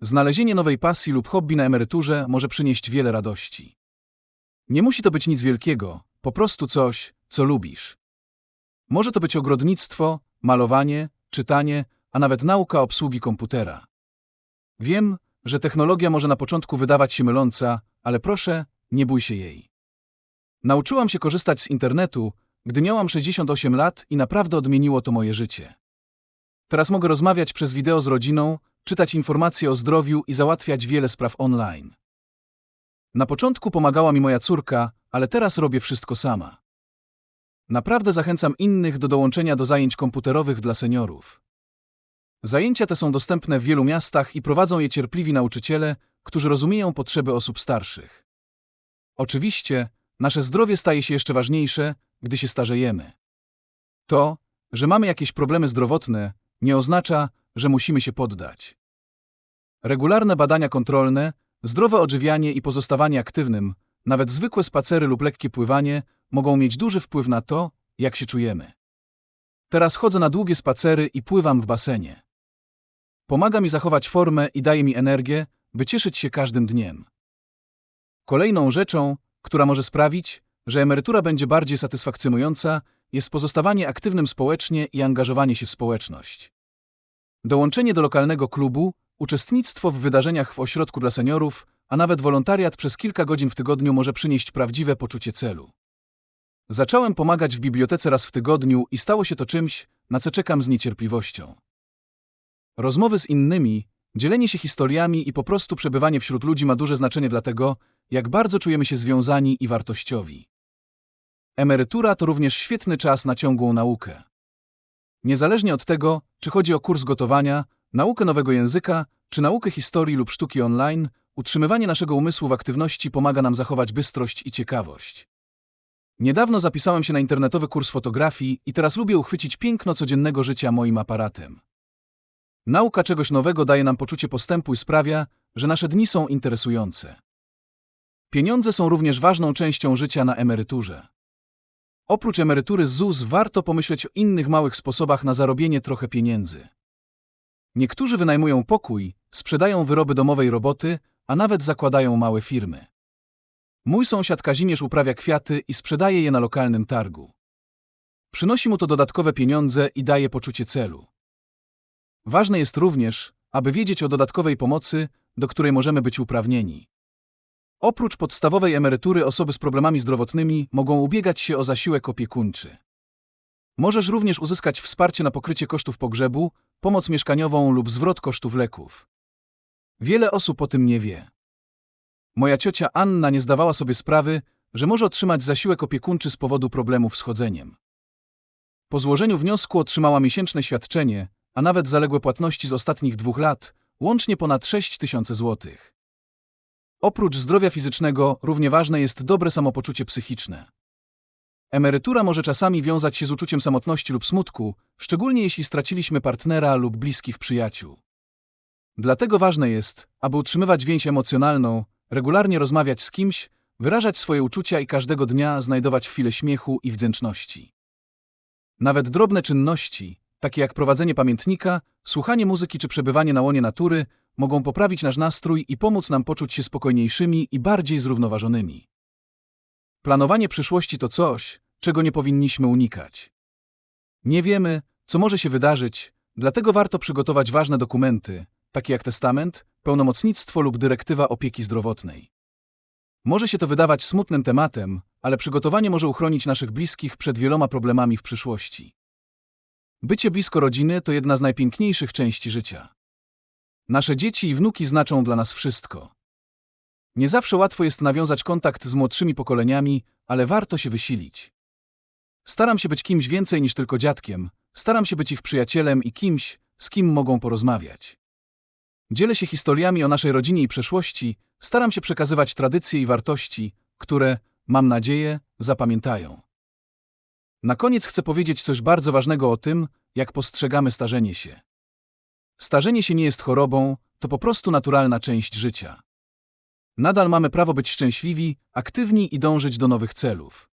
Znalezienie nowej pasji lub hobby na emeryturze może przynieść wiele radości. Nie musi to być nic wielkiego, po prostu coś, co lubisz. Może to być ogrodnictwo, malowanie, czytanie, a nawet nauka obsługi komputera. Wiem, że technologia może na początku wydawać się myląca, ale proszę, nie bój się jej. Nauczyłam się korzystać z internetu, gdy miałam 68 lat i naprawdę odmieniło to moje życie. Teraz mogę rozmawiać przez wideo z rodziną, czytać informacje o zdrowiu i załatwiać wiele spraw online. Na początku pomagała mi moja córka, ale teraz robię wszystko sama. Naprawdę zachęcam innych do dołączenia do zajęć komputerowych dla seniorów. Zajęcia te są dostępne w wielu miastach i prowadzą je cierpliwi nauczyciele, którzy rozumieją potrzeby osób starszych. Oczywiście, nasze zdrowie staje się jeszcze ważniejsze, gdy się starzejemy. To, że mamy jakieś problemy zdrowotne, nie oznacza, że musimy się poddać. Regularne badania kontrolne, zdrowe odżywianie i pozostawanie aktywnym, nawet zwykłe spacery lub lekkie pływanie, mogą mieć duży wpływ na to, jak się czujemy. Teraz chodzę na długie spacery i pływam w basenie. Pomaga mi zachować formę i daje mi energię, by cieszyć się każdym dniem. Kolejną rzeczą, która może sprawić, że emerytura będzie bardziej satysfakcjonująca, jest pozostawanie aktywnym społecznie i angażowanie się w społeczność. Dołączenie do lokalnego klubu, uczestnictwo w wydarzeniach w ośrodku dla seniorów, a nawet wolontariat przez kilka godzin w tygodniu może przynieść prawdziwe poczucie celu. Zacząłem pomagać w bibliotece raz w tygodniu i stało się to czymś, na co czekam z niecierpliwością. Rozmowy z innymi, dzielenie się historiami i po prostu przebywanie wśród ludzi ma duże znaczenie dla tego, jak bardzo czujemy się związani i wartościowi. Emerytura to również świetny czas na ciągłą naukę. Niezależnie od tego, czy chodzi o kurs gotowania, naukę nowego języka, czy naukę historii lub sztuki online, utrzymywanie naszego umysłu w aktywności pomaga nam zachować bystrość i ciekawość. Niedawno zapisałem się na internetowy kurs fotografii i teraz lubię uchwycić piękno codziennego życia moim aparatem. Nauka czegoś nowego daje nam poczucie postępu i sprawia, że nasze dni są interesujące. Pieniądze są również ważną częścią życia na emeryturze. Oprócz emerytury z ZUS warto pomyśleć o innych małych sposobach na zarobienie trochę pieniędzy. Niektórzy wynajmują pokój, sprzedają wyroby domowej roboty, a nawet zakładają małe firmy. Mój sąsiad Kazimierz uprawia kwiaty i sprzedaje je na lokalnym targu. Przynosi mu to dodatkowe pieniądze i daje poczucie celu. Ważne jest również, aby wiedzieć o dodatkowej pomocy, do której możemy być uprawnieni. Oprócz podstawowej emerytury osoby z problemami zdrowotnymi mogą ubiegać się o zasiłek opiekuńczy. Możesz również uzyskać wsparcie na pokrycie kosztów pogrzebu, pomoc mieszkaniową lub zwrot kosztów leków. Wiele osób o tym nie wie. Moja ciocia Anna nie zdawała sobie sprawy, że może otrzymać zasiłek opiekuńczy z powodu problemów z chodzeniem. Po złożeniu wniosku otrzymała miesięczne świadczenie, a nawet zaległe płatności z ostatnich dwóch lat, łącznie ponad 6 tysięcy złotych. Oprócz zdrowia fizycznego, równie ważne jest dobre samopoczucie psychiczne. Emerytura może czasami wiązać się z uczuciem samotności lub smutku, szczególnie jeśli straciliśmy partnera lub bliskich przyjaciół. Dlatego ważne jest, aby utrzymywać więź emocjonalną, regularnie rozmawiać z kimś, wyrażać swoje uczucia i każdego dnia znajdować chwilę śmiechu i wdzięczności. Nawet drobne czynności, takie jak prowadzenie pamiętnika, słuchanie muzyki czy przebywanie na łonie natury, mogą poprawić nasz nastrój i pomóc nam poczuć się spokojniejszymi i bardziej zrównoważonymi. Planowanie przyszłości to coś, czego nie powinniśmy unikać. Nie wiemy, co może się wydarzyć, dlatego warto przygotować ważne dokumenty, takie jak testament, pełnomocnictwo lub dyrektywa opieki zdrowotnej. Może się to wydawać smutnym tematem, ale przygotowanie może uchronić naszych bliskich przed wieloma problemami w przyszłości. Bycie blisko rodziny to jedna z najpiękniejszych części życia. Nasze dzieci i wnuki znaczą dla nas wszystko. Nie zawsze łatwo jest nawiązać kontakt z młodszymi pokoleniami, ale warto się wysilić. Staram się być kimś więcej niż tylko dziadkiem, staram się być ich przyjacielem i kimś, z kim mogą porozmawiać. Dzielę się historiami o naszej rodzinie i przeszłości, staram się przekazywać tradycje i wartości, które, mam nadzieję, zapamiętają. Na koniec chcę powiedzieć coś bardzo ważnego o tym, jak postrzegamy starzenie się. Starzenie się nie jest chorobą, to po prostu naturalna część życia. Nadal mamy prawo być szczęśliwi, aktywni i dążyć do nowych celów.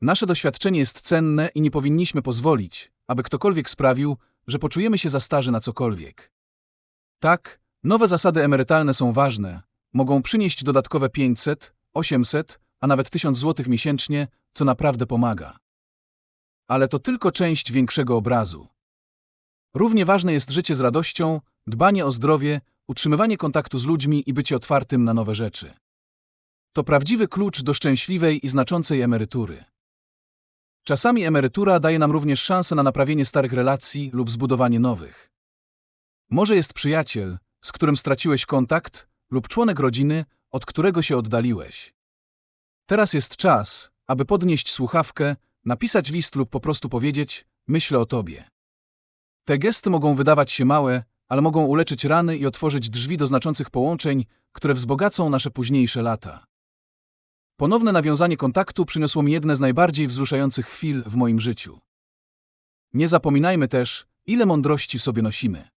Nasze doświadczenie jest cenne i nie powinniśmy pozwolić, aby ktokolwiek sprawił, że poczujemy się za starzy na cokolwiek. Tak, Nowe zasady emerytalne są ważne. Mogą przynieść dodatkowe 500, 800, a nawet 1000 zł miesięcznie, co naprawdę pomaga. Ale to tylko część większego obrazu. Równie ważne jest życie z radością, dbanie o zdrowie, utrzymywanie kontaktu z ludźmi i bycie otwartym na nowe rzeczy. To prawdziwy klucz do szczęśliwej i znaczącej emerytury. Czasami emerytura daje nam również szansę na naprawienie starych relacji lub zbudowanie nowych. Może jest przyjaciel, z którym straciłeś kontakt, lub członek rodziny, od którego się oddaliłeś. Teraz jest czas, aby podnieść słuchawkę, napisać list lub po prostu powiedzieć: Myślę o tobie. Te gesty mogą wydawać się małe, ale mogą uleczyć rany i otworzyć drzwi do znaczących połączeń, które wzbogacą nasze późniejsze lata. Ponowne nawiązanie kontaktu przyniosło mi jedne z najbardziej wzruszających chwil w moim życiu. Nie zapominajmy też, ile mądrości w sobie nosimy.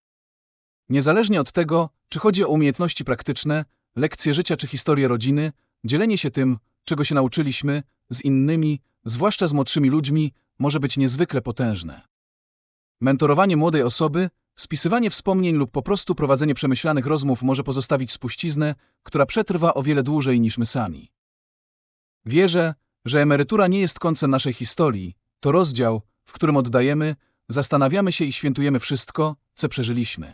Niezależnie od tego, czy chodzi o umiejętności praktyczne, lekcje życia czy historię rodziny, dzielenie się tym, czego się nauczyliśmy, z innymi, zwłaszcza z młodszymi ludźmi, może być niezwykle potężne. Mentorowanie młodej osoby, spisywanie wspomnień lub po prostu prowadzenie przemyślanych rozmów może pozostawić spuściznę, która przetrwa o wiele dłużej niż my sami. Wierzę, że emerytura nie jest końcem naszej historii, to rozdział, w którym oddajemy, zastanawiamy się i świętujemy wszystko, co przeżyliśmy.